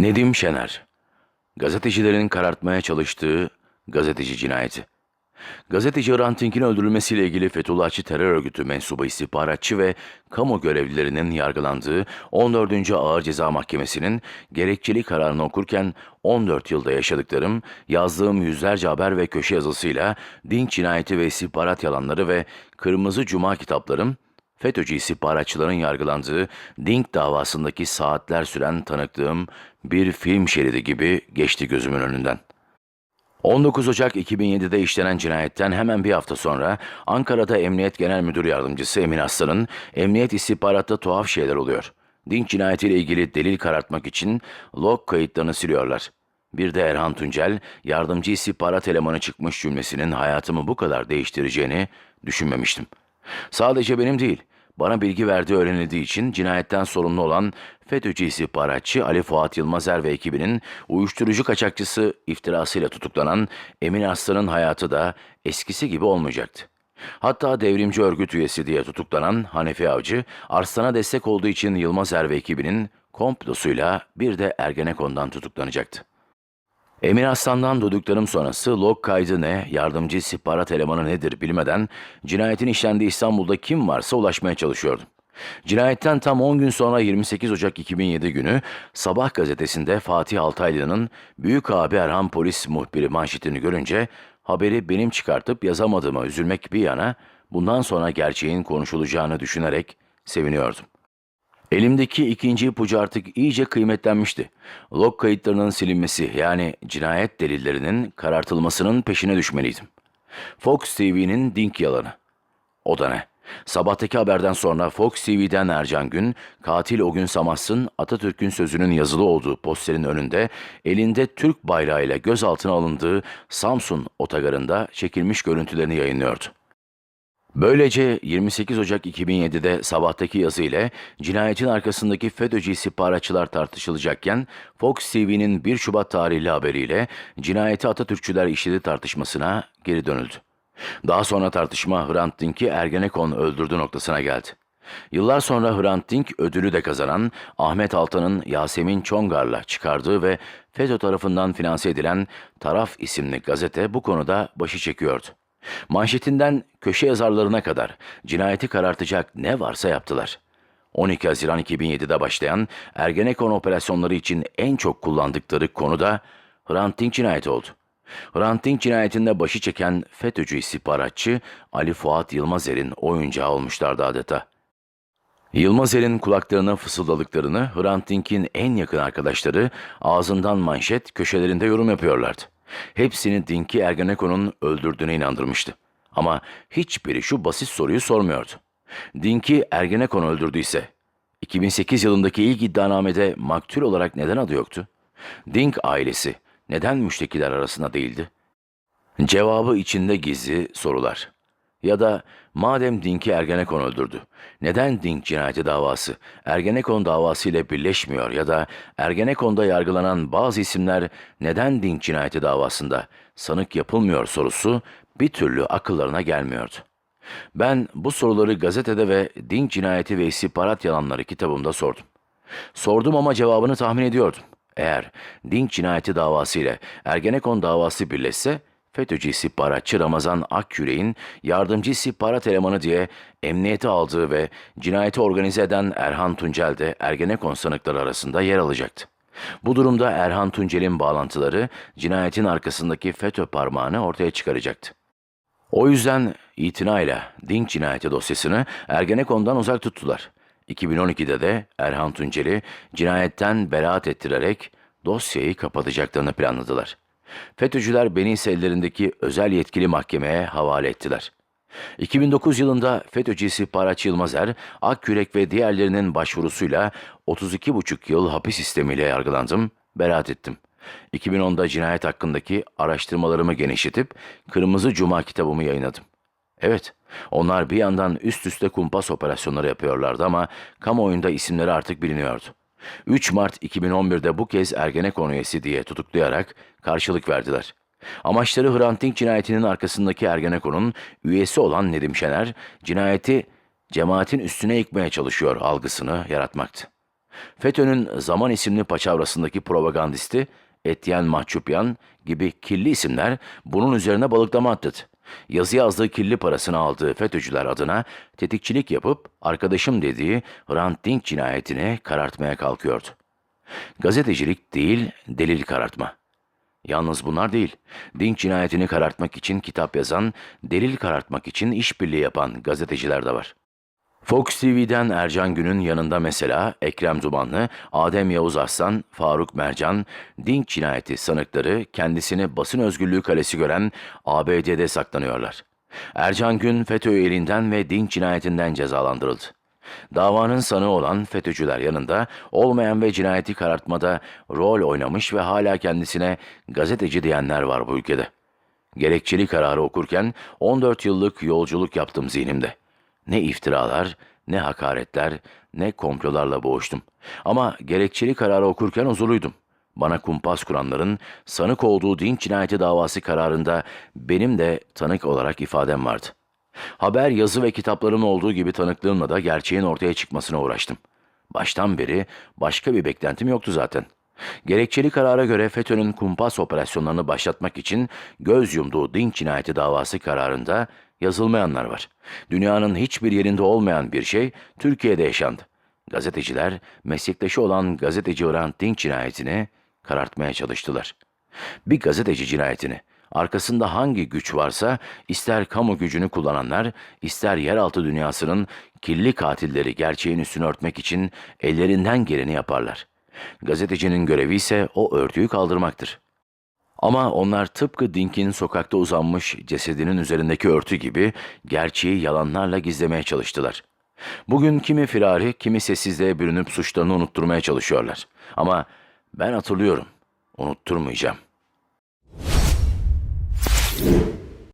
Nedim Şener Gazetecilerin karartmaya çalıştığı gazeteci cinayeti. Gazeteci Hrant Dink'in öldürülmesiyle ilgili Fethullahçı terör örgütü mensubu istihbaratçı ve kamu görevlilerinin yargılandığı 14. Ağır Ceza Mahkemesi'nin gerekçeli kararını okurken 14 yılda yaşadıklarım, yazdığım yüzlerce haber ve köşe yazısıyla Dink cinayeti ve istihbarat yalanları ve Kırmızı Cuma kitaplarım, FETÖ'cü istihbaratçıların yargılandığı Dink davasındaki saatler süren tanıklığım bir film şeridi gibi geçti gözümün önünden. 19 Ocak 2007'de işlenen cinayetten hemen bir hafta sonra Ankara'da Emniyet Genel Müdür Yardımcısı Emin Aslan'ın emniyet istihbaratta tuhaf şeyler oluyor. Dink cinayetiyle ilgili delil karartmak için log kayıtlarını siliyorlar. Bir de Erhan Tuncel, yardımcı istihbarat elemanı çıkmış cümlesinin hayatımı bu kadar değiştireceğini düşünmemiştim. Sadece benim değil, bana bilgi verdiği öğrenildiği için cinayetten sorumlu olan FETÖ'cü istihbaratçı Ali Fuat Yılmazer ve ekibinin uyuşturucu kaçakçısı iftirasıyla tutuklanan Emin Arslan'ın hayatı da eskisi gibi olmayacaktı. Hatta devrimci örgüt üyesi diye tutuklanan Hanefi Avcı, Arslan'a destek olduğu için Yılmazer ve ekibinin komplosuyla bir de Ergenekon'dan tutuklanacaktı. Emir Aslan'dan duyduklarım sonrası log kaydı ne, yardımcı istihbarat elemanı nedir bilmeden cinayetin işlendiği İstanbul'da kim varsa ulaşmaya çalışıyordum. Cinayetten tam 10 gün sonra 28 Ocak 2007 günü Sabah gazetesinde Fatih Altaylı'nın Büyük abi Erhan polis muhbiri manşetini görünce haberi benim çıkartıp yazamadığıma üzülmek bir yana bundan sonra gerçeğin konuşulacağını düşünerek seviniyordum. Elimdeki ikinci ipucu artık iyice kıymetlenmişti. Log kayıtlarının silinmesi yani cinayet delillerinin karartılmasının peşine düşmeliydim. Fox TV'nin Dink yalanı. O da ne? Sabahtaki haberden sonra Fox TV'den Ercan Gün, katil o gün Samass'ın Atatürk'ün sözünün yazılı olduğu posterin önünde elinde Türk bayrağıyla gözaltına alındığı Samsun otogarında çekilmiş görüntülerini yayınlıyordu. Böylece 28 Ocak 2007'de sabahtaki yazı ile cinayetin arkasındaki FETÖ'cü istihbaratçılar tartışılacakken Fox TV'nin 1 Şubat tarihli haberiyle cinayeti Atatürkçüler işledi tartışmasına geri dönüldü. Daha sonra tartışma Hrant Dink'i Ergenekon öldürdü noktasına geldi. Yıllar sonra Hrant Dink ödülü de kazanan Ahmet Altan'ın Yasemin Çongar'la çıkardığı ve FETÖ tarafından finanse edilen Taraf isimli gazete bu konuda başı çekiyordu. Manşetinden köşe yazarlarına kadar cinayeti karartacak ne varsa yaptılar. 12 Haziran 2007'de başlayan Ergenekon operasyonları için en çok kullandıkları konu da Hrant Dink cinayeti oldu. Hrant Dink cinayetinde başı çeken FETÖ'cü istihbaratçı Ali Fuat Yılmazer'in oyuncağı olmuşlardı adeta. Yılmazer'in kulaklarına fısıldadıklarını Hrant Dink'in en yakın arkadaşları ağzından manşet köşelerinde yorum yapıyorlardı. Hepsini Dink'i Ergenekon'un öldürdüğüne inandırmıştı. Ama hiçbiri şu basit soruyu sormuyordu. Dink'i Ergenekon öldürdüyse, 2008 yılındaki ilk iddianamede maktul olarak neden adı yoktu? Dink ailesi neden müştekiler arasında değildi? Cevabı içinde gizli sorular. Ya da madem Dink'i Ergenekon öldürdü, neden Dink cinayeti davası Ergenekon davası ile birleşmiyor ya da Ergenekon'da yargılanan bazı isimler neden Dink cinayeti davasında sanık yapılmıyor sorusu bir türlü akıllarına gelmiyordu. Ben bu soruları gazetede ve Dink cinayeti ve istihbarat yalanları kitabımda sordum. Sordum ama cevabını tahmin ediyordum. Eğer Dink cinayeti davası ile Ergenekon davası birleşse FETÖ'cü istihbaratçı Ramazan Akyürek'in yardımcı istihbarat elemanı diye emniyete aldığı ve cinayeti organize eden Erhan Tuncel de Ergenekon sanıkları arasında yer alacaktı. Bu durumda Erhan Tuncel'in bağlantıları cinayetin arkasındaki FETÖ parmağını ortaya çıkaracaktı. O yüzden itinayla Dink cinayeti dosyasını Ergenekon'dan uzak tuttular. 2012'de de Erhan Tuncel'i cinayetten beraat ettirerek dosyayı kapatacaklarını planladılar. FETÖ'cüler beni ise ellerindeki özel yetkili mahkemeye havale ettiler. 2009 yılında FETÖ'cü istihbaratçı Yılmazer, Akkürek ve diğerlerinin başvurusuyla 32,5 yıl hapis sistemiyle yargılandım, beraat ettim. 2010'da cinayet hakkındaki araştırmalarımı genişletip Kırmızı Cuma kitabımı yayınladım. Evet, onlar bir yandan üst üste kumpas operasyonları yapıyorlardı ama kamuoyunda isimleri artık biliniyordu. 3 Mart 2011'de bu kez Ergenekon üyesi diye tutuklayarak karşılık verdiler. Amaçları Hrant Dink cinayetinin arkasındaki Ergenekon'un üyesi olan Nedim Şener, cinayeti cemaatin üstüne yıkmaya çalışıyor algısını yaratmaktı. FETÖ'nün Zaman isimli paçavrasındaki propagandisti Etienne Mahçupyan gibi kirli isimler bunun üzerine balıklama attı. Yazı yazdığı kirli parasını aldığı FETÖ'cüler adına tetikçilik yapıp arkadaşım dediği Hrant Dink cinayetini karartmaya kalkıyordu. Gazetecilik değil, delil karartma. Yalnız bunlar değil. Dink cinayetini karartmak için kitap yazan, delil karartmak için işbirliği yapan gazeteciler de var. Fox TV'den Ercan Gün'ün yanında mesela Ekrem Dumanlı, Adem Yavuz Arslan, Faruk Mercan, Dink cinayeti sanıkları kendisini basın özgürlüğü kalesi gören ABD'de saklanıyorlar. Ercan Gün FETÖ elinden ve Dink cinayetinden cezalandırıldı. Davanın sanığı olan FETÖ'cüler yanında olmayan ve cinayeti karartmada rol oynamış ve hala kendisine gazeteci diyenler var bu ülkede. Gerekçeli kararı okurken 14 yıllık yolculuk yaptım zihnimde. Ne iftiralar, ne hakaretler, ne komplolarla boğuştum. Ama gerekçeli kararı okurken huzurluydum. Bana kumpas kuranların sanık olduğu din cinayeti davası kararında benim de tanık olarak ifadem vardı. Haber, yazı ve kitaplarım olduğu gibi tanıklığımla da gerçeğin ortaya çıkmasına uğraştım. Baştan beri başka bir beklentim yoktu zaten. Gerekçeli karara göre FETÖ'nün kumpas operasyonlarını başlatmak için göz yumduğu din cinayeti davası kararında yazılmayanlar var. Dünyanın hiçbir yerinde olmayan bir şey Türkiye'de yaşandı. Gazeteciler meslektaşı olan gazeteci Hrant Dink cinayetini karartmaya çalıştılar. Bir gazeteci cinayetini arkasında hangi güç varsa ister kamu gücünü kullananlar, ister yeraltı dünyasının kirli katilleri gerçeğin üstünü örtmek için ellerinden geleni yaparlar. Gazetecinin görevi ise o örtüyü kaldırmaktır. Ama onlar tıpkı Dink'in sokakta uzanmış cesedinin üzerindeki örtü gibi gerçeği yalanlarla gizlemeye çalıştılar. Bugün kimi firari, kimi sessizliğe bürünüp suçlarını unutturmaya çalışıyorlar. Ama ben hatırlıyorum, unutturmayacağım.